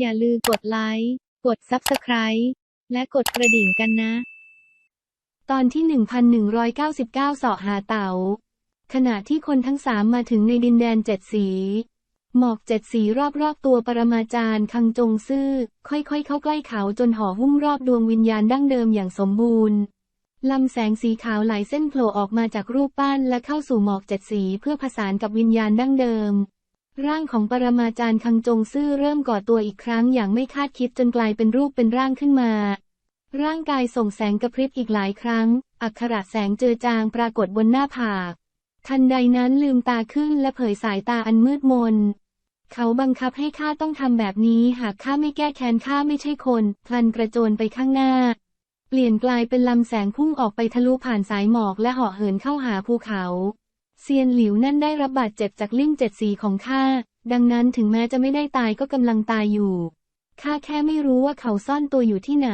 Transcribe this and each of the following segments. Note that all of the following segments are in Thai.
อย่าลืมกดไลค์ กด Subscribe และกดกระดิ่งกันนะ ตอนที่ 1199เสาะหาเต๋า ขณะที่คนทั้งสามมาถึงในดินแดนเจ็ดสี หมอกเจ็ดสีรอบๆตัวปรมาจารย์คังจงซื่อ ค่อยๆ เข้าใกล้เขาจนห่อหุ้มรอบดวงวิญญาณดั้งเดิมอย่างสมบูรณ์ลำแสงสีขาวหลายเส้นโผล่ออกมาจากรูปปั้นและเข้าสู่หมอกเจ็ดสีเพื่อผสานกับวิญญาณดั้งเดิม ร่างของปรมาจารย์คังจงซื่อเริ่มก่อตัวอีกครั้งอย่างไม่คาดคิดจนกลายเป็นรูปเป็นร่างขึ้นมา ร่างกายส่งแสงกระพริบอีกหลายครั้ง อักขระแสงเจอจางปรากฏบนหน้าผาก ทันใดนั้นลืมตาขึ้นและเผยสายตาอันมืดมน เขาบังคับให้ข้าต้องทำแบบนี้หากข้าไม่แก้แค้นข้าไม่ใช่คน พลันกระโจนไปข้างหน้า เปลี่ยนกลายเป็นลำแสงพุ่งออกไปทะลุผ่านสายหมอกและเหาะเหินเข้าหาภูเขา เซียนหลิวนั่นได้รับบาดเจ็บจากลิ่งเจ็ดสีของข้า ดังนั้นถึงแม้จะไม่ได้ตายก็กำลังตายอยู่ ข้าแค่ไม่รู้ว่าเขาซ่อนตัวอยู่ที่ไหน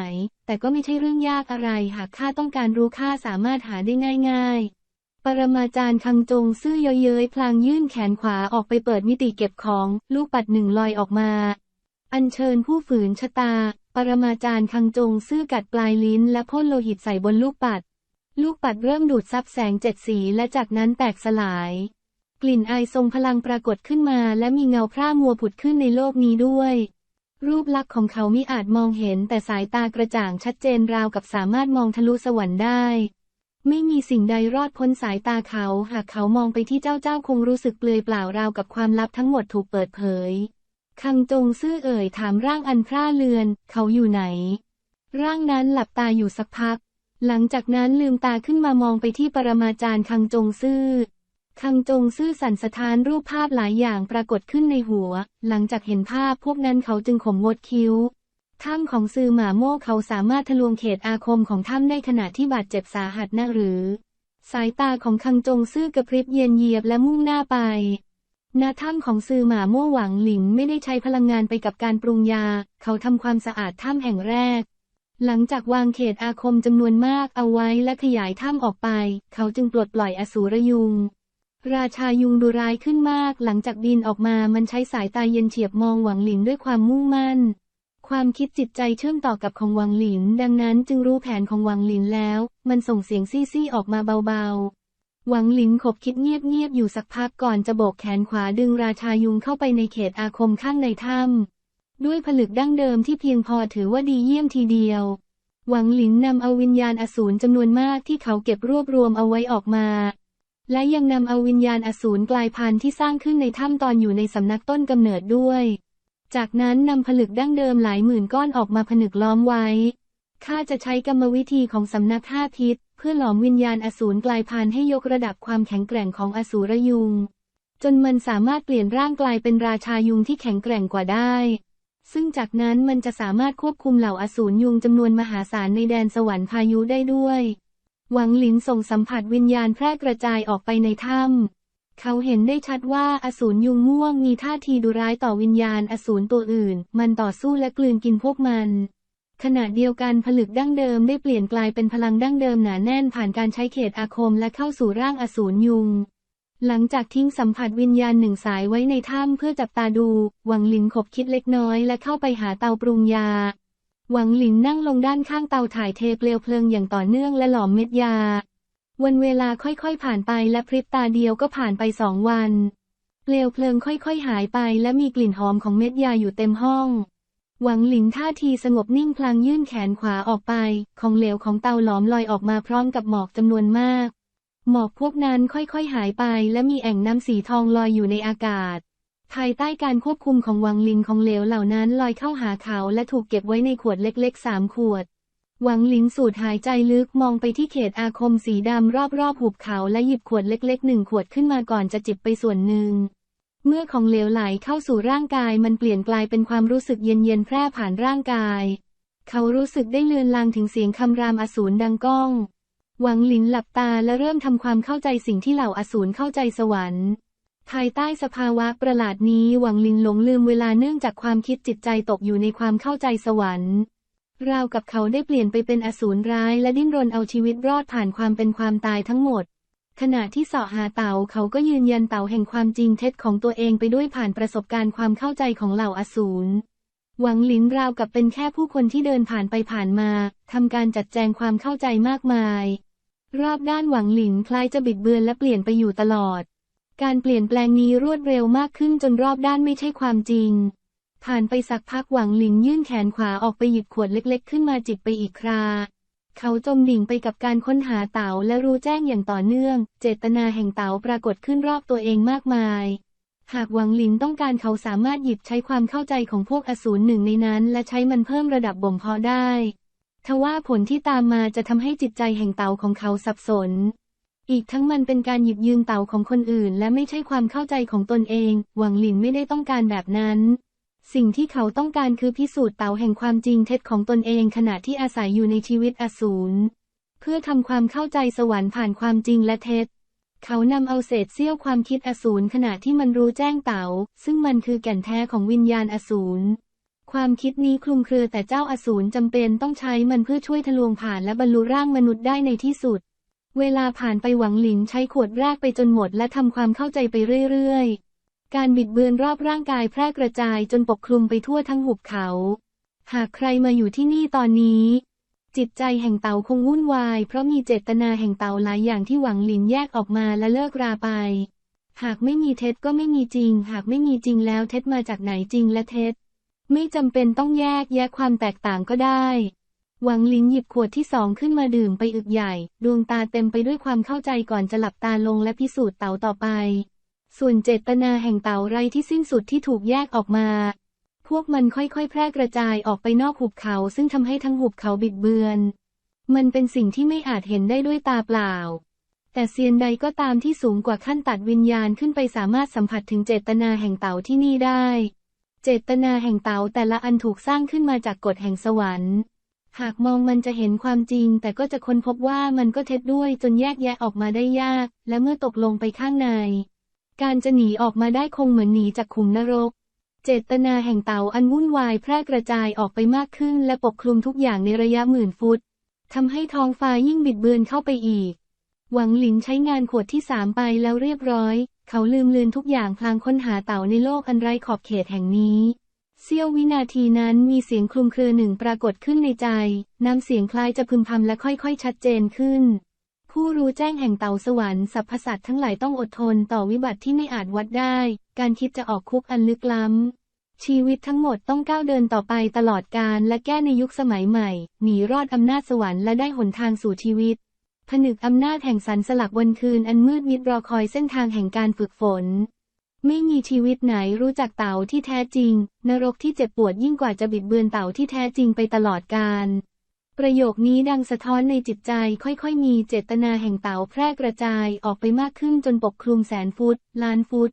แต่ก็ไม่ใช่เรื่องยากอะไร หากข้าต้องการรู้ข้าสามารถหาได้ง่ายๆ ปรมาจารย์คังจงซื่อเย้ยพลางยื่นแขนขวาออกไปเปิดมิติเก็บของ ลูกปัดหนึ่งลอยออกมา อัญเชิญผู้ฝืนชะตา ปรมาจารย์คังจงซื่อกัดปลายลิ้นและพ่นโลหิตใส่บนลูกปัด ลูกปัดเริ่มดูดซับแสงเจ็ดสีและจากนั้นแตกสลาย กลิ่นไอทรงพลังปรากฏขึ้นมาและมีเงาพร่ามัวผุดขึ้นในโลกนี้ด้วย รูปลักษณ์ของเขามิอาจมองเห็นแต่สายตากระจ่างชัดเจนราวกับสามารถมองทะลุสวรรค์ได้ ไม่มีสิ่งใดรอดพ้นสายตาเขา หากเขามองไปที่เจ้าเจ้าคงรู้สึกเปลือยเปล่าราวกับความลับทั้งหมดถูกเปิดเผยคังจงซื่อเอ่ยถามร่างอันพร่าเลือน เขาอยู่ไหน ร่างนั้นหลับตาอยู่สักพัก หลังจากนั้นลืมตาขึ้นมามองไปที่ปรมาจารย์คังจงซื่อ คังจงซื่อสั่นสะท้านรูปภาพหลายอย่างปรากฏขึ้นในหัว หลังจากเห็นภาพพวกนั้นเขาจึงขมวดคิ้ว ถ้ำของซือหมาโม่เขาสามารถทะลวงเขตอาคมของถ้ำได้ขณะที่บาดเจ็บสาหัสนะหรือ สายตาของคังจงซื่อกระพริบเย็นเยียบและมุ่งหน้าไปณถ้ำของซือหมาโม่หวังหลิงไม่ได้ใช้พลังงานไปกับการปรุงยา เขาทำความสะอาดถ้ำแห่งแรก หลังจากวางเขตอาคมจำนวนมากเอาไว้และขยายถ้ำออกไป เขาจึงปลดปล่อยอสูรยุง ราชายุงดูร้ายขึ้นมาก หลังจากบินออกมามันใช้สายตาเย็นเฉียบมองหวังหลินด้วยความมุ่งมั่น ความคิดจิตใจเชื่อมต่อกับของหวังหลิน ดังนั้นจึงรู้แผนของหวังหลินแล้ว มันส่งเสียงซี่ๆออกมาเบาๆ หวังหลินขบคิดเงียบๆอยู่สักพักก่อนจะโบกแขนขวาดึงราชายุงเข้าไปในเขตอาคมข้างในถ้ำ ด้วยผลึกดั้งเดิมที่เพียงพอถือว่าดีเยี่ยมทีเดียว หวังหลินนำเอาวิญญาณอสูรจำนวนมากที่เขาเก็บรวบรวมเอาไว้ออกมา และยังนำเอาวิญญาณอสูรกลายพันธุ์ที่สร้างขึ้นในถ้ำตอนอยู่ในสำนักต้นกำเนิดด้วย จากนั้นนำผลึกดั้งเดิมหลายหมื่นก้อนออกมาผนึกล้อมไว้ ข้าจะใช้กรรมวิธีของสำนักห้าทิศเพื่อหลอมวิญญาณอสูรกลายพันธุ์ให้ยกระดับความแข็งแกร่งของอสูรยุง จนมันสามารถเปลี่ยนร่างกลายเป็นราชายุงที่แข็งแกร่งกว่าได้ ซึ่งจากนั้นมันจะสามารถควบคุมเหล่าอสูรยุงจำนวนมหาศาลในแดนสวรรค์พายุได้ด้วย หวังหลินส่งสัมผัสวิญญาณแพร่กระจายออกไปในถ้ำเขาเห็นได้ชัดว่าอสูรยุงม่วงมีท่าทีดุร้ายต่อวิญญาณอสูรตัวอื่น มันต่อสู้และกลืนกินพวกมันขณะเดียวกันผลึกดั้งเดิมได้เปลี่ยนกลายเป็นพลังดั้งเดิมหนาแน่นผ่านการใช้เขตอาคมและเข้าสู่ร่างอสูรยุง หลังจากทิ้งสัมผัสวิญญาณหนึ่งสายไว้ในถ้ำเพื่อจับตาดู หวังหลินขบคิดเล็กน้อยและเข้าไปหาเตาปรุงยา หวังหลินนั่งลงด้านข้างเตาถ่ายเทเปลวเพลิงอย่างต่อเนื่องและหลอมเม็ดยา วันเวลาค่อยๆผ่านไปและพริบตาเดียวก็ผ่านไปสองวัน เปลวเพลิงค่อยๆหายไปและมีกลิ่นหอมของเม็ดยาอยู่เต็มห้อง หวังหลินท่าทีสงบนิ่งพลางยื่นแขนขวาออกไป ของเหลวของเตาหลอมลอยออกมาพร้อมกับหมอกจำนวนมาก หมอกพวกนั้นค่อยๆหายไปและมีแอ่งน้ำสีทองลอยอยู่ในอากาศ ภายใต้การควบคุมของวังลินของเหลวเหล่านั้นลอยเข้าหาเขาและถูกเก็บไว้ในขวดเล็กๆสามขวด วังลินสูดหายใจลึกมองไปที่เขตอาคมสีดำรอบๆหุบเขาและหยิบขวดเล็กๆหนึ่งขวดขึ้นมาก่อนจะจิบไปส่วนหนึ่ง เมื่อของเหลวไหลเข้าสู่ร่างกายมันเปลี่ยนกลายเป็นความรู้สึกเย็นๆแพร่ผ่านร่างกาย เขารู้สึกได้เลือนลางถึงเสียงคำรามอสูรดังก้อง หวังหลินหลับตาและเริ่มทำความเข้าใจสิ่งที่เหล่าอสูรเข้าใจสวรรค์ภายใต้สภาวะประหลาดนี้หวังลินหลงลืมเวลาเนื่องจากความคิดจิตใจตกอยู่ในความเข้าใจสวรรค์ ราวกับเขาได้เปลี่ยนไปเป็นอสูรร้ายและดิ้นรนเอาชีวิตรอดผ่านความเป็นความตายทั้งหมด ขณะที่เสาะหาเต่าเขาก็ยืนยันเต่าแห่งความจริงเท็จของตัวเองไปด้วยผ่านประสบการณ์ความเข้าใจของเหล่าอสูร หวังลินราวกับเป็นแค่ผู้คนที่เดินผ่านไปผ่านมาทำการจัดแจงความเข้าใจมากมาย รอบด้านหวังหลินคล้ายจะบิดเบือนและเปลี่ยนไปอยู่ตลอด การเปลี่ยนแปลงนี้รวดเร็วมากขึ้นจนรอบด้านไม่ใช่ความจริง ผ่านไปสักพักหวังหลินยื่นแขนขวาออกไปหยิบขวดเล็กๆ ขึ้นมาจิบไปอีกครา เขาจมดิ่งไปกับการค้นหาเต๋าและรู้แจ้งอย่างต่อเนื่อง เจตนาแห่งเต๋าปรากฏขึ้นรอบตัวเองมากมายหากหวังหลินต้องการเขาสามารถหยิบใช้ความเข้าใจของพวกอสูรหนึ่งในนั้น และใช้มันเพิ่มระดับบ่มเพาะได้ ทว่าผลที่ตามมาจะทำให้จิตใจแห่งเต๋าของเขาสับสน อีกทั้งมันเป็นการหยิบยืมเต๋าของคนอื่น และไม่ใช่ความเข้าใจของตนเอง หวังหลินไม่ได้ต้องการแบบนั้น สิ่งที่เขาต้องการคือพิสูจน์เต๋าแห่งความจริงเท็จของตนเองขณะที่อาศัยอยู่ในชีวิตอสูร เพื่อทำความเข้าใจสวรรค์ผ่านความจริงและเท็จ เขานำเอาเศษเสี้ยวความคิดอสูรขณะที่มันรู้แจ้งเต๋าซึ่งมันคือแก่นแท้ของวิญญาณอสูร ความคิดนี้คลุมเครือแต่เจ้าอสูรจำเป็นต้องใช้มันเพื่อช่วยทะลวงผ่านและบรรลุร่างมนุษย์ได้ในที่สุด เวลาผ่านไปหวังหลินใช้ขวดแรกไปจนหมดและทำความเข้าใจไปเรื่อยๆ การบิดเบือนรอบร่างกายแพร่กระจายจนปกคลุมไปทั่วทั้งหุบเขา หากใครมาอยู่ที่นี่ตอนนี้ จิตใจแห่งเต๋าคงวุ่นวาย เพราะมีเจตนาแห่งเต๋าหลายอย่างที่หวังหลินแยกออกมาและเลิกราไป หากไม่มีเท็จก็ไม่มีจริง หากไม่มีจริงแล้วเท็จมาจากไหนจริงและเท็จ ไม่จำเป็นต้องแยกแยะความแตกต่างก็ได้ หวังลินหยิบขวดที่สองขึ้นมาดื่มไปอึกใหญ่ ดวงตาเต็มไปด้วยความเข้าใจก่อนจะหลับตาลงและพิสูจน์เต๋าต่อไป ส่วนเจตนาแห่งเต๋าไรที่สิ้นสุดที่ถูกแยกออกมา พวกมันค่อยๆ แพร่กระจายออกไปนอกหุบเขา ซึ่งทำให้ทั้งหุบเขาบิดเบือน มันเป็นสิ่งที่ไม่อาจเห็นได้ด้วยตาเปล่าแต่เซียนใดก็ตามที่สูงกว่าขั้นตัดวิญญาณขึ้นไปสามารถสัมผัสถึงเจตนาแห่งเต๋าที่นี่ได้ เจตนาแห่งเต๋าแต่ละอันถูกสร้างขึ้นมาจากกฎแห่งสวรรค์ หากมองมันจะเห็นความจริง แต่ก็จะค้นพบว่ามันก็เท็จด้วยจนแยกแยะออกมาได้ยาก และเมื่อตกลงไปข้างใน การจะหนีออกมาได้คงเหมือนหนีจากขุมนรก เจตนาแห่งเต๋าอันวุ่นวายแพร่กระจายออกไปมากขึ้น และปกคลุมทุกอย่างในระยะหมื่นฟุตทำให้ท้องฟ้ายิ่งบิดเบือนเข้าไปอีก หวังหลินใช้งานขวดที่สามไปแล้วเรียบร้อย เขาลืมลืนทุกอย่างพลางค้นหาเต่าในโลกอันไร้ขอบเขตแห่งนี้ เสี้ยววินาทีนั้นมีเสียงคลุมเครือหนึ่งปรากฏขึ้นในใจ น้ำเสียงคล้ายจะพึมพำและค่อยๆ ชัดเจนขึ้น ผู้รู้แจ้งแห่งเต่าสวรรค์สรรพสัตว์ทั้งหลายต้องอดทนต่อวิบัติที่ไม่อาจวัดได้ การคิดจะออกคุกอันลึกล้ำชีวิตทั้งหมดต้องก้าวเดินต่อไปตลอดกาลและแก้ในยุคสมัยใหม่ หนีรอดอำนาจสวรรค์และได้หนทางสู่ชีวิต ผนึกอำนาจแห่งสันสลักวันคืนอันมืดมิดรอคอยเส้นทางแห่งการฝึกฝน ไม่มีชีวิตไหนรู้จักเต่าที่แท้จริง นรกที่เจ็บปวดยิ่งกว่าจะบิดเบือนเต่าที่แท้จริงไปตลอดกาลประโยคนี้ดังสะท้อนในจิตใจค่อยๆ มีเจตนาแห่งเต่าแพร่กระจายออกไปมากขึ้นจนปกคลุมแสนฟุต ล้านฟุต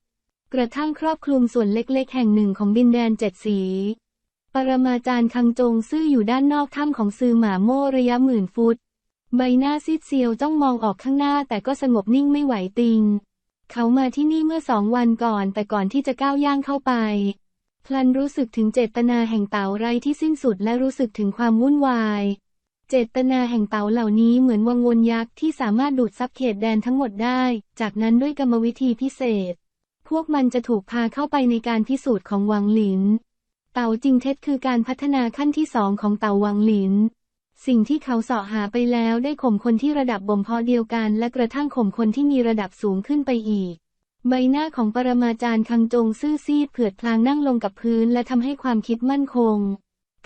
กระทั่งครอบคลุมส่วนเล็กๆ แห่งหนึ่งของดินแดนเจ็ดสีปรมาจารย์คังจงซื่ออยู่ด้านนอกถ้ำของซือหมาโม่ระยะหมื่นฟุต ใบหน้าซีดเซียวจ้องมองออกข้างหน้าแต่ก็สงบนิ่งไม่ไหวติง เขามาที่นี่เมื่อสองวันก่อนแต่ก่อนที่จะก้าวย่างเข้าไป พลันรู้สึกถึงเจตนาแห่งเต่าไรที่สิ้นสุดและรู้สึกถึงความวุ่นวาย เจตนาแห่งเต่าเหล่านี้เหมือนวังวนยักษ์ที่สามารถดูดซับเขตแดนทั้งหมดได้ จากนั้นด้วยกรรมวิธีพิเศษ พวกมันจะถูกพาเข้าไปในการพิสูจน์ของวังหลิน เต่าจริงเท็จคือการพัฒนาขั้นที่สองของเต่าวังหลิน สิ่งที่เขาเสาะหาไปแล้วได้ข่มคนที่ระดับบ่มเพาะเดียวกัน และกระทั่งข่มคนที่มีระดับสูงขึ้นไปอีก ใบหน้าของปรมาจารย์คังจงซื่อซีดเผือดพลางนั่งลงกับพื้นและทำให้ความคิดมั่นคง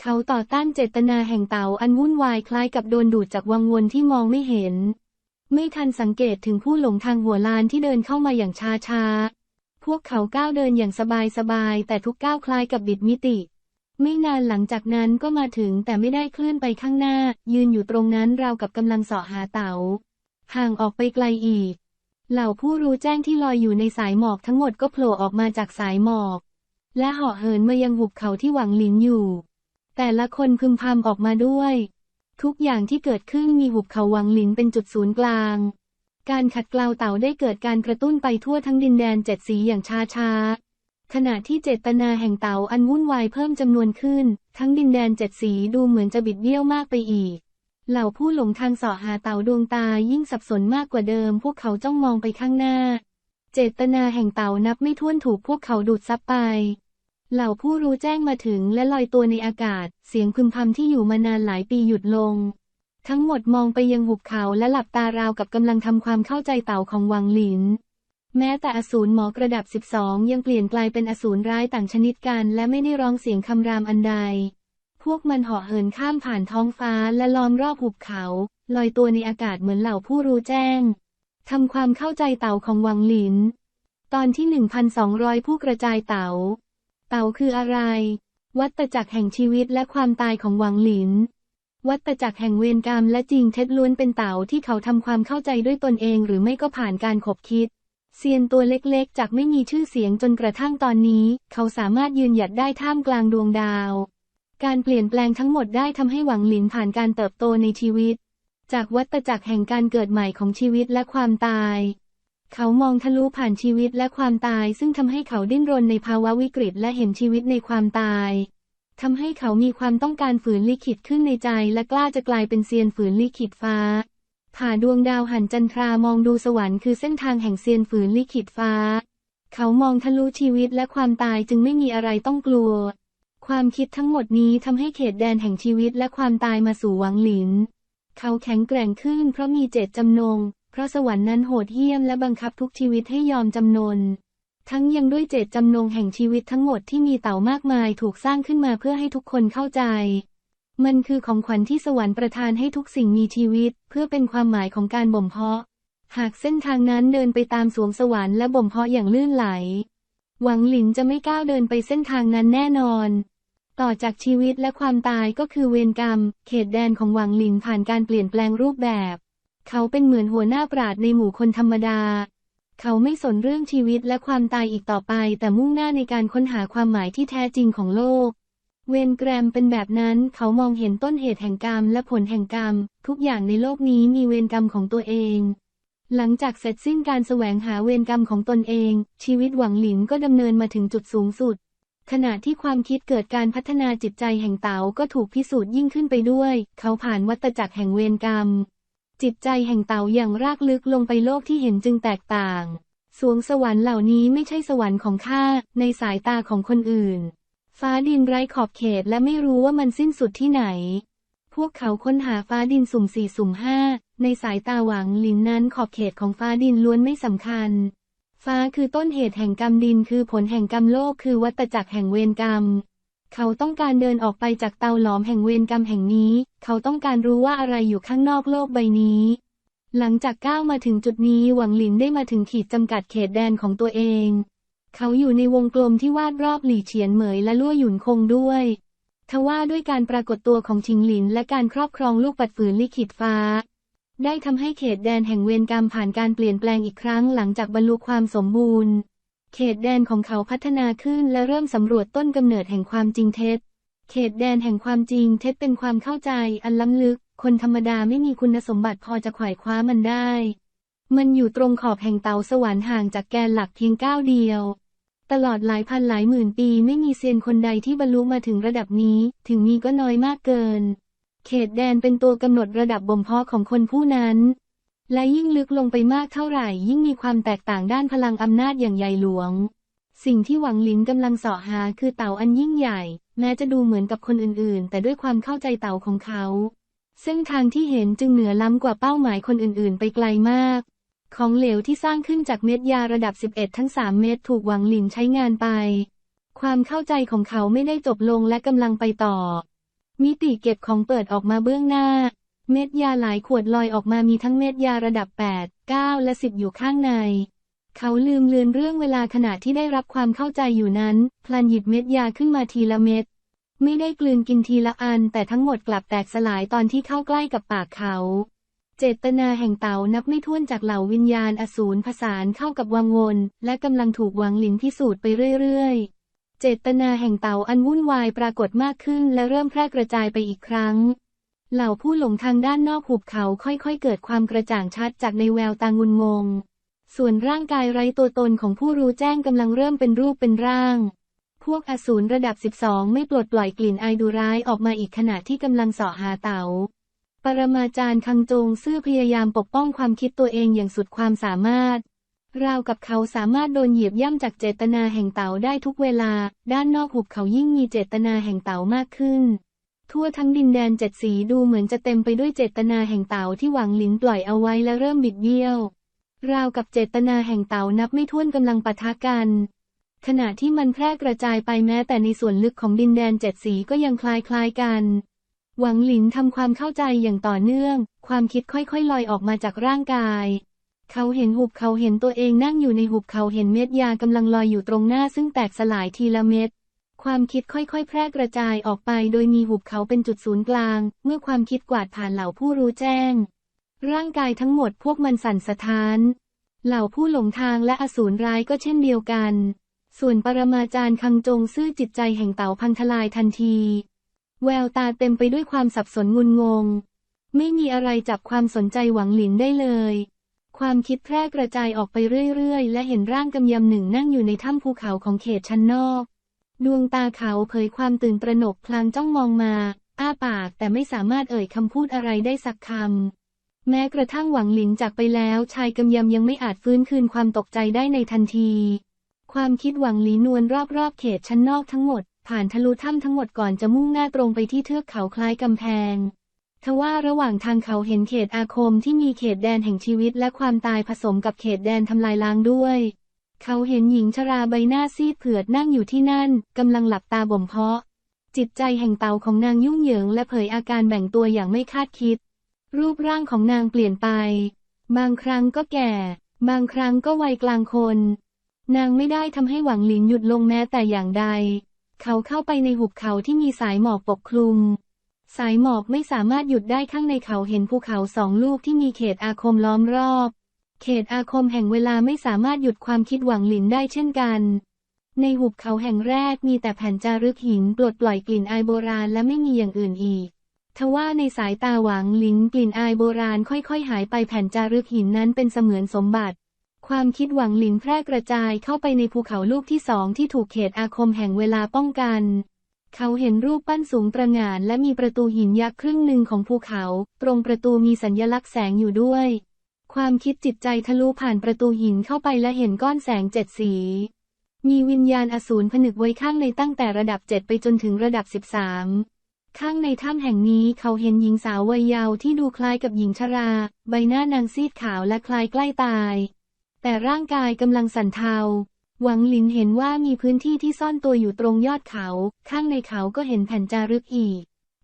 เขาต่อต้านเจตนาแห่งเต่าอันวุ่นวายคล้ายกับโดนดูดจากวังวนที่มองไม่เห็น ไม่ทันสังเกตถึงผู้หลงทางหัวลานที่เดินเข้ามาอย่างช้าช้าๆพวกเขาก้าวเดินอย่างสบายสบายแต่ทุกก้าวคล้ายกับบิดมิติ ไม่นานหลังจากนั้นก็มาถึงแต่ไม่ได้เคลื่อนไปข้างหน้า ยืนอยู่ตรงนั้นราวกับกำลังเสาะหาเต๋าห่างออกไปไกลอีก เหล่าผู้รู้แจ้งที่ลอยอยู่ในสายหมอกทั้งหมดก็โผล่ออกมาจากสายหมอก และเหาะเหินมายังหุบเขาที่หวังหลินอยู่ แต่ละคนพึมพำออกมาด้วย ทุกอย่างที่เกิดขึ้นมีหุบเขาหวังหลินเป็นจุดศูนย์กลาง การขัดเกลาเต่าได้เกิดการกระตุ้นไปทั่วทั้งดินแดนเจ็ดสีอย่างช้าช้าๆ ขณะที่เจตนาแห่งเต่าอันวุ่นวายเพิ่มจำนวนขึ้น ทั้งดินแดนเจ็ดสีดูเหมือนจะบิดเบี้ยวมากไปอีก เหล่าผู้หลงทางสาะหาเต่าดวงตายิ่งสับสนมากกว่าเดิม พวกเขาจ้องมองไปข้างหน้า เจตนาแห่งเต่านับไม่ถ้วนถูกพวกเขาดูดซับไป เหล่าผู้รู้แจ้งมาถึงและลอยตัวในอากาศ เสียงพึมพำที่อยู่มานานหลายปีหยุดลง ทั้งหมดมองไปยังหุบเขาและหลับตาราวกับกำลังทำความเข้าใจเต่าของวังหลิน แม้แต่อสูรหมอกระดับ 12 ยังเปลี่ยนกลายเป็นอสูรร้ายต่างชนิดกัน และไม่ได้ร้องเสียงคำรามอันใด พวกมันเหาะเหินข้ามผ่านท้องฟ้าและล้อมรอบหุบเขา ลอยตัวในอากาศเหมือนเหล่าผู้รู้แจ้ง ทำความเข้าใจเต่าของวังหลิน ตอนที่ 1,200 ผู้กระจายเต่า เต่าคืออะไร วัตจักรแห่งชีวิตและความตายของวังหลิน วัตจักรแห่งเวรกรรมและจริงเท็จล้วนเป็นเต่าที่เขาทำความเข้าใจด้วยตนเอง หรือไม่ก็ผ่านการขบคิด เซียนตัวเล็กๆ จากไม่มีชื่อเสียงจนกระทั่งตอนนี้ เขาสามารถยืนหยัดได้ท่ามกลางดวงดาว การเปลี่ยนแปลงทั้งหมดได้ทำให้หวังหลินผ่านการเติบโตในชีวิต จากวัตจักรแห่งการเกิดใหม่ของชีวิตและความตาย เขามองทะลุผ่านชีวิตและความตาย ซึ่งทำให้เขาดิ้นรนในภาวะวิกฤตและเห็นชีวิตในความตายทำให้เขามีความต้องการฝืนลิขิตขึ้นในใจและกล้าจะกลายเป็นเซียนฝืนลิขิตฟ้า ผ่าดวงดาวหันจันทรามองดูสวรรค์คือเส้นทางแห่งเซียนฝืนลิขิตฟ้า เขามองทะลุชีวิตและความตายจึงไม่มีอะไรต้องกลัว ความคิดทั้งหมดนี้ทำให้เขตแดนแห่งชีวิตและความตายมาสู่หวังหลิน เขาแข็งแกร่งขึ้นเพราะมีเจตจำนง เพราะสวรรค์นั้นโหดเหี้ยมและบังคับทุกชีวิตให้ยอมจำนน ทั้งยังด้วยเจตจำนงแห่งชีวิตทั้งหมดที่มีเต่ามากมายถูกสร้างขึ้นมาเพื่อให้ทุกคนเข้าใจ มันคือของขวัญที่สวรรค์ประทานให้ทุกสิ่งมีชีวิต เพื่อเป็นความหมายของการบ่มเพาะ หากเส้นทางนั้นเดินไปตามสวงสวรรค์และบ่มเพาะอย่างลื่นไหล หวังหลินจะไม่ก้าวเดินไปเส้นทางนั้นแน่นอน ต่อจากชีวิตและความตายก็คือเวรกรรม เขตแดนของหวังหลินผ่านการเปลี่ยนแปลงรูปแบบ เขาเป็นเหมือนหัวหน้าปราดในหมู่คนธรรมดา เขาไม่สนเรื่องชีวิตและความตายอีกต่อไป แต่มุ่งหน้าในการค้นหาความหมายที่แท้จริงของโลก เวนแกรมเป็นแบบนั้นเขามองเห็นต้นเหตุแห่งกรรมและผลแห่งกรรม ทุกอย่างในโลกนี้มีเวรกรรมของตัวเอง หลังจากเสร็จสิ้นการแสวงหาเวรกรรมของตนเอง ชีวิตหวังหลินก็ดำเนินมาถึงจุดสูงสุด ขณะที่ความคิดเกิดการพัฒนาจิตใจแห่งเต๋าก็ถูกพิสูจน์ยิ่งขึ้นไปด้วย เขาผ่านวัตจักรแห่งเวรกรรม จิตใจแห่งเต๋าอย่างรากลึกลงไปโลกที่เห็นจึงแตกต่าง สวงสวรรค์เหล่านี้ไม่ใช่สวรรค์ของข้าในสายตาของคนอื่น ฟ้าดินไร้ขอบเขตและไม่รู้ว่ามันสิ้นสุดที่ไหน พวกเขาค้นหาฟ้าดินสุ่มสี่สุ่มห้าในสายตาหวังหลินนั้นขอบเขตของฟ้าดินล้วนไม่สำคัญ ฟ้าคือต้นเหตุแห่งกรรมดินคือผลแห่งกรรมโลกคือวัตจักรแห่งเวรกรรม เขาต้องการเดินออกไปจากเตาหลอมแห่งเวรกรรมแห่งนี้ เขาต้องการรู้ว่าอะไรอยู่ข้างนอกโลกใบนี้ หลังจากก้าวมาถึงจุดนี้หวังหลินได้มาถึงขีดจำกัดเขตแดนของตัวเอง เขาอยู่ในวงกลมที่วาดรอบหลี่เฉียนเหมยและลั่วหยุนคงด้วยทว่าด้วยการปรากฏตัวของชิงหลินและการครอบครองลูกปัดฝืนลิขิตฟ้า ได้ทำให้เขตแดนแห่งเวรกรรมผ่านการเปลี่ยนแปลงอีกครั้งหลังจากบรรลุความสมบูรณ์ เขตแดนของเขาพัฒนาขึ้นและเริ่มสำรวจต้นกำเนิดแห่งความจริงเท็จ เขตแดนแห่งความจริงเท็จเป็นความเข้าใจอันล้ำลึก คนธรรมดาไม่มีคุณสมบัติพอจะไขว่คว้ามันได้ มันอยู่ตรงขอบแห่งเตาสวรรค์ห่างจากแกนหลักเพียงก้าวเดียว ตลอดหลายพันหลายหมื่นปีไม่มีเซียนคนใดที่บรรลุมาถึงระดับนี้ ถึงมีก็น้อยมากเกิน เขตแดนเป็นตัวกำหนดระดับบ่มเพาะของคนผู้นั้น และยิ่งลึกลงไปมากเท่าไหร่ ยิ่งมีความแตกต่างด้านพลังอำนาจอย่างใหญ่หลวง สิ่งที่หวังหลินกำลังเสาะหาคือเต่าอันยิ่งใหญ่ แม้จะดูเหมือนกับคนอื่นๆ แต่ด้วยความเข้าใจเต่าของเขา เส้นทางที่เห็นจึงเหนือล้ำกว่าเป้าหมายคนอื่นๆ ไปไกลมาก ของเหลวที่สร้างขึ้นจากเม็ดยาระดับ 11 ทั้ง 3 เม็ดถูกหวังหลินใช้งานไป ความเข้าใจของเขาไม่ได้จบลงและกำลังไปต่อ มิติเก็บของเปิดออกมาเบื้องหน้า เม็ดยาหลายขวดลอยออกมามีทั้งเม็ดยาระดับ 8 9 และ 10 อยู่ข้างใน เขาลืมเลือนเรื่องเวลาขณะที่ได้รับความเข้าใจอยู่นั้น พลันหยิบเม็ดยาขึ้นมาทีละเม็ด ไม่ได้กลืนกินทีละอัน แต่ทั้งหมดกลับแตกสลายตอนที่เข้าใกล้กับปากเขา เจตนาแห่งเต่านับไม่ถ้วนจากเหล่าวิญญาณอสูรผสานเข้ากับวังวนและกำลังถูกวังหลินพิสูจน์ไปเรื่อยๆ เจตนาแห่งเตาอันวุ่นวายปรากฏมากขึ้นและเริ่มแพร่กระจายไปอีกครั้ง เหล่าผู้หลงทางด้านนอกหุบเขาค่อยๆ เกิดความกระจ่างชัดจากในแววตางุนงง ส่วนร่างกายไร้ตัวตนของผู้รู้แจ้งกำลังเริ่มเป็นรูปเป็นร่าง พวกอสูรระดับ 12 ไม่ปลดปล่อยกลิ่นไอดูร้ายออกมาอีกขณะที่กำลังเสาะหาเตา๋า ปรมาจารย์คังจงซื่อพยายามปกป้องความคิดตัวเองอย่างสุดความสามารถ ราวกับเขาสามารถโดนเหยียบย่ำจากเจตนาแห่งเต๋าได้ทุกเวลา ด้านนอกหุบเขายิ่งมีเจตนาแห่งเต๋ามากขึ้น ทั่วทั้งดินแดนเจ็ดสีดูเหมือนจะเต็มไปด้วยเจตนาแห่งเต๋าที่หวังหลินปล่อยเอาไว้และเริ่มบิดเบี้ยว ราวกับเจตนาแห่งเต๋านับไม่ถ้วนกำลังปะทะกันขณะที่มันแพร่กระจายไปแม้แต่ในส่วนลึกของดินแดนเจ็ดสีก็ยังคลายคล้ายๆกัน หวังหลินทำความเข้าใจอย่างต่อเนื่อง ความคิดค่อยๆลอยออกมาจากร่างกาย เขาเห็นหุบเขาเห็นตัวเองนั่งอยู่ในหุบเขาเห็นเม็ดยากำลังลอยอยู่ตรงหน้าซึ่งแตกสลายทีละเม็ด ความคิดค่อยๆ แพร่กระจายออกไป โดยมีหุบเขาเป็นจุดศูนย์กลาง เมื่อความคิดกวาดผ่านเหล่าผู้รู้แจ้ง ร่างกายทั้งหมดพวกมันสั่นสะท้าน เหล่าผู้หลงทางและอสูรร้ายก็เช่นเดียวกัน ส่วนปรมาจารย์คังจงซื่อจิตใจแห่งเต่าพังทลายทันที แววตาเต็มไปด้วยความสับสนงุนงง ไม่มีอะไรจับความสนใจหวังหลินได้เลย ความคิดแพร่กระจายออกไปเรื่อยๆ และเห็นร่างกำยำหนึ่งนั่งอยู่ในถ้ำภูเขาของเขตชั้นนอก ดวงตาเขาเผยความตื่นตระหนกพลางจ้องมองมา อ้าปากแต่ไม่สามารถเอ่ยคำพูดอะไรได้สักคำ แม้กระทั่งหวังหลินจากไปแล้วชายกำยำยังไม่อาจฟื้นคืนความตกใจได้ในทันที ความคิดหวังหลีนวลรอบๆ เขตชั้นนอกทั้งหมด ผ่านทะลุถ้ำทั้งหมดก่อนจะมุ่งหน้าตรงไปที่เทือกเขาคล้ายกำแพง ทว่าระหว่างทางเขาเห็นเขตอาคมที่มีเขตแดนแห่งชีวิตและความตายผสมกับเขตแดนทำลายล้างด้วย เขาเห็นหญิงชราใบหน้าซีดเผือดนั่งอยู่ที่นั่นกำลังหลับตาบ่มเพาะ จิตใจแห่งเตาของนางยุ่งเหยิงและเผยอาการแบ่งตัวอย่างไม่คาดคิด รูปร่างของนางเปลี่ยนไป บางครั้งก็แก่ บางครั้งก็วัยกลางคน นางไม่ได้ทำให้หวังหลินหยุดลงแม้แต่อย่างใด เขาเข้าไปในหุบเขาที่มีสายหมอกปกคลุม สายหมอกไม่สามารถหยุดได้ข้างในเขาเห็นภูเขาสองลูกที่มีเขตอาคมล้อมรอบ เขตอาคมแห่งเวลาไม่สามารถหยุดความคิดหวังหลินได้เช่นกัน ในหุบเขาแห่งแรกมีแต่แผ่นจารึกหินปลดปล่อยกลิ่นอายโบราณและไม่มีอย่างอื่นอีกทว่าในสายตาหวังหลินกลิ่นอายโบราณค่อยๆ หายไปแผ่นจารึกหินนั้นเป็นเสมือนสมบัติ ความคิดหวังหลินแพร่กระจายเข้าไปในภูเขาลูกที่สองที่ถูกเขตอาคมแห่งเวลาป้องกัน เขาเห็นรูปปั้นสูงประหงานและมีประตูหินยักษ์ครึ่งหนึ่งของภูเขา ตรงประตูมีสัญลักษณ์แสงอยู่ด้วย ความคิดจิตใจทะลุผ่านประตูหินเข้าไปและเห็นก้อนแสงเจ็ดสี มีวิญญาณอสูรผนึกไว้ข้างในตั้งแต่ระดับเจ็ดไปจนถึงระดับสิบสามข้างในถ้ำแห่งนี้เขาเห็นหญิงสาววัยเยาว์ที่ดูคล้ายกับหญิงชรา ใบหน้านางซีดขาวและคล้ายใกล้ตาย แต่ร่างกายกำลังสั่นเทา หวังหลินเห็นว่ามีพื้นที่ที่ซ่อนตัวอยู่ตรงยอดเขา ข้างในเขาก็เห็นแผ่นจารึกอีก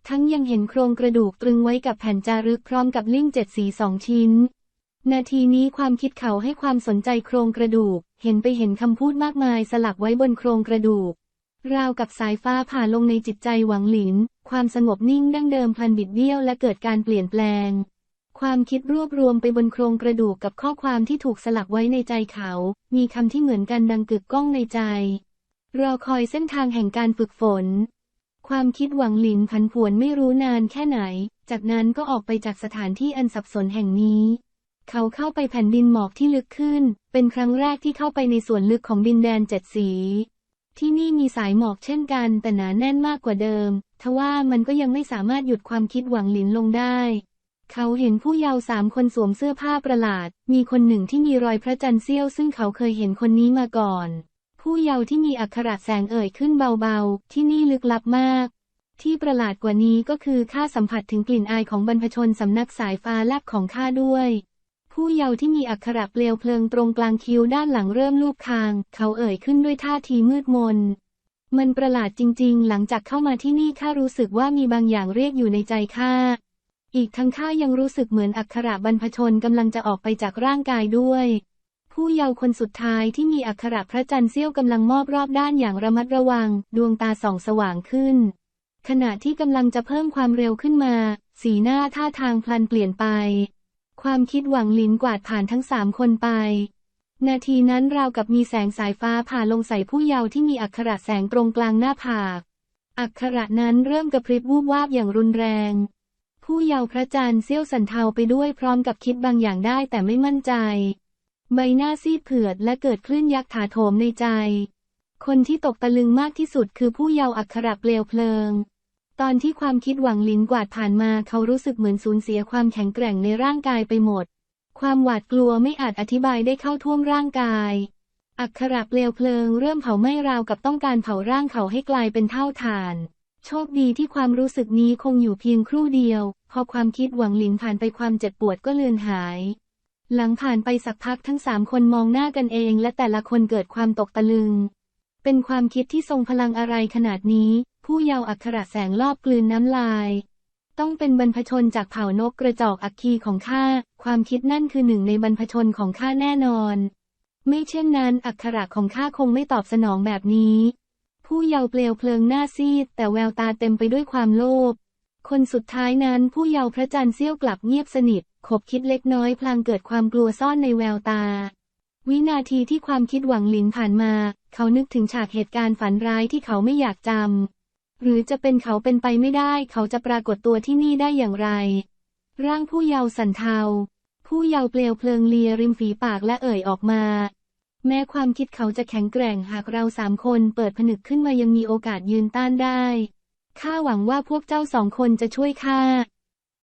ทั้งยังเห็นโครงกระดูกตรึงไว้กับแผ่นจารึกพร้อมกับลิ่งเจ็ดสีสองชิ้น นาทีนี้ความคิดเขาให้ความสนใจโครงกระดูก เห็นไปเห็นคำพูดมากมายสลักไว้บนโครงกระดูก ราวกับสายฟ้าผ่าลงในจิตใจหวังหลิน ความสงบนิ่งดั้งเดิมพลันบิดเบี้ยวและเกิดการเปลี่ยนแปลง ความคิดรวบรวมไปบนโครงกระดูกกับข้อความที่ถูกสลักไว้ในใจเขา มีคำที่เหมือนกันดังกึกก้องในใจ รอคอยเส้นทางแห่งการฝึกฝน ความคิดหวังหลินผันผวนไม่รู้นานแค่ไหน จากนั้นก็ออกไปจากสถานที่อันสับสนแห่งนี้ เขาเข้าไปแผ่นดินหมอกที่ลึกขึ้น เป็นครั้งแรกที่เข้าไปในส่วนลึกของดินแดนเจ็ดสีที่นี่มีสายหมอกเช่นกันแต่หนาแน่นมากกว่าเดิม ทว่ามันก็ยังไม่สามารถหยุดความคิดหวังหลินลงได้ เขาเห็นผู้เยาว์สามคนสวมเสื้อผ้าประหลาด มีคนหนึ่งที่มีรอยพระจันทร์เสี้ยวซึ่งเขาเคยเห็นคนนี้มาก่อน ผู้เยาว์ที่มีอักขระแสงเอ่ยขึ้นเบาๆ ที่นี่ลึกลับมาก ที่ประหลาดกว่านี้ก็คือข้าสัมผัสถึงกลิ่นอายของบรรพชนสำนักสายฟ้าแลบของข้าด้วย ผู้เยาว์ที่มีอักขระเปลวเพลิงตรงกลางคิ้วด้านหลังเริ่มลูบคาง เขาเอ่ยขึ้นด้วยท่าทีมืดมนมันประหลาดจริงๆ หลังจากเข้ามาที่นี่ข้ารู้สึกว่ามีบางอย่างเรียกอยู่ในใจข้า อีกทั้งข้ายังรู้สึกเหมือนอักขระบรรพชนกำลังจะออกไปจากร่างกายด้วย ผู้เยาว์คนสุดท้ายที่มีอักขระพระจันทร์เสี้ยวกำลังมอบรอบด้านอย่างระมัดระวัง ดวงตาส่องสว่างขึ้น ขณะที่กำลังจะเพิ่มความเร็วขึ้นมา สีหน้าท่าทางพลันเปลี่ยนไป ความคิดหวังลินกวาดผ่านทั้งสามคนไป นาทีนั้นราวกับมีแสงสายฟ้าผ่าลงใส่ผู้เยาว์ที่มีอักขระแสงตรงกลางหน้าผาก อักขระนั้นเริ่มกระพริบวูบวาบอย่างรุนแรง ผู้เยาว์พระจันทร์เสี้ยวสันเทาไปด้วยพร้อมกับคิดบางอย่างได้แต่ไม่มั่นใจ ใบหน้าซีดเผือดและเกิดคลื่นยักษ์ถาโถมในใจ คนที่ตกตะลึงมากที่สุดคือผู้เยาว์อักขระเปลวเพลิง ตอนที่ความคิดหวังลินกวาดผ่านมาเขารู้สึกเหมือนสูญเสียความแข็งแกร่งในร่างกายไปหมดคความหวาดกลัวไม่อาจอธิบายได้เข้าท่วมร่างกาย อักขระเปลวเพลิงเริ่มเผาไหม้ราวกับต้องการเผาร่างเขาให้กลายเป็นเท่าฐาน โชคดีที่ความรู้สึกนี้คงอยู่เพียงครู่เดียว พอความคิดหวังหลินผ่านไปความเจ็บปวดก็เลือนหาย หลังผ่านไปสักพักทั้งสามคนมองหน้ากันเองและแต่ละคนเกิดความตกตะลึง เป็นความคิดที่ทรงพลังอะไรขนาดนี้ ผู้เยาว์อักขระแสงรอบกลืนน้ำลาย ต้องเป็นบรรพชนจากเผ่านกกระจอกอัคคีของข้า ความคิดนั่นคือหนึ่งในบรรพชนของข้าแน่นอน ไม่เช่นนั้นอักขระของข้าคงไม่ตอบสนองแบบนี้ ผู้เยาว์เปลวเพลิงหน้าซีด แต่แววตาเต็มไปด้วยความโลภ คนสุดท้ายนั้นผู้เยาว์พระจันทร์เสี้ยวกลับเงียบสนิท ขบคิดเล็กน้อยพลางเกิดความกลัวซ่อนในแววตา วินาทีที่ความคิดหวังหลินผ่านมา เขานึกถึงฉากเหตุการณ์ฝันร้ายที่เขาไม่อยากจำ หรือจะเป็นเขาเป็นไปไม่ได้ เขาจะปรากฏตัวที่นี่ได้อย่างไร ร่างผู้เยาว์สันเทา ผู้เยาว์เปลวเพลิงเลียริมฝีปากและเอ่ยออกมา แม้ความคิดเขาจะแข็งแกร่งหากเราสามคนเปิดผนึกขึ้นมายังมีโอกาสยืนต้านได้ ข้าหวังว่าพวกเจ้าสองคนจะช่วยข้า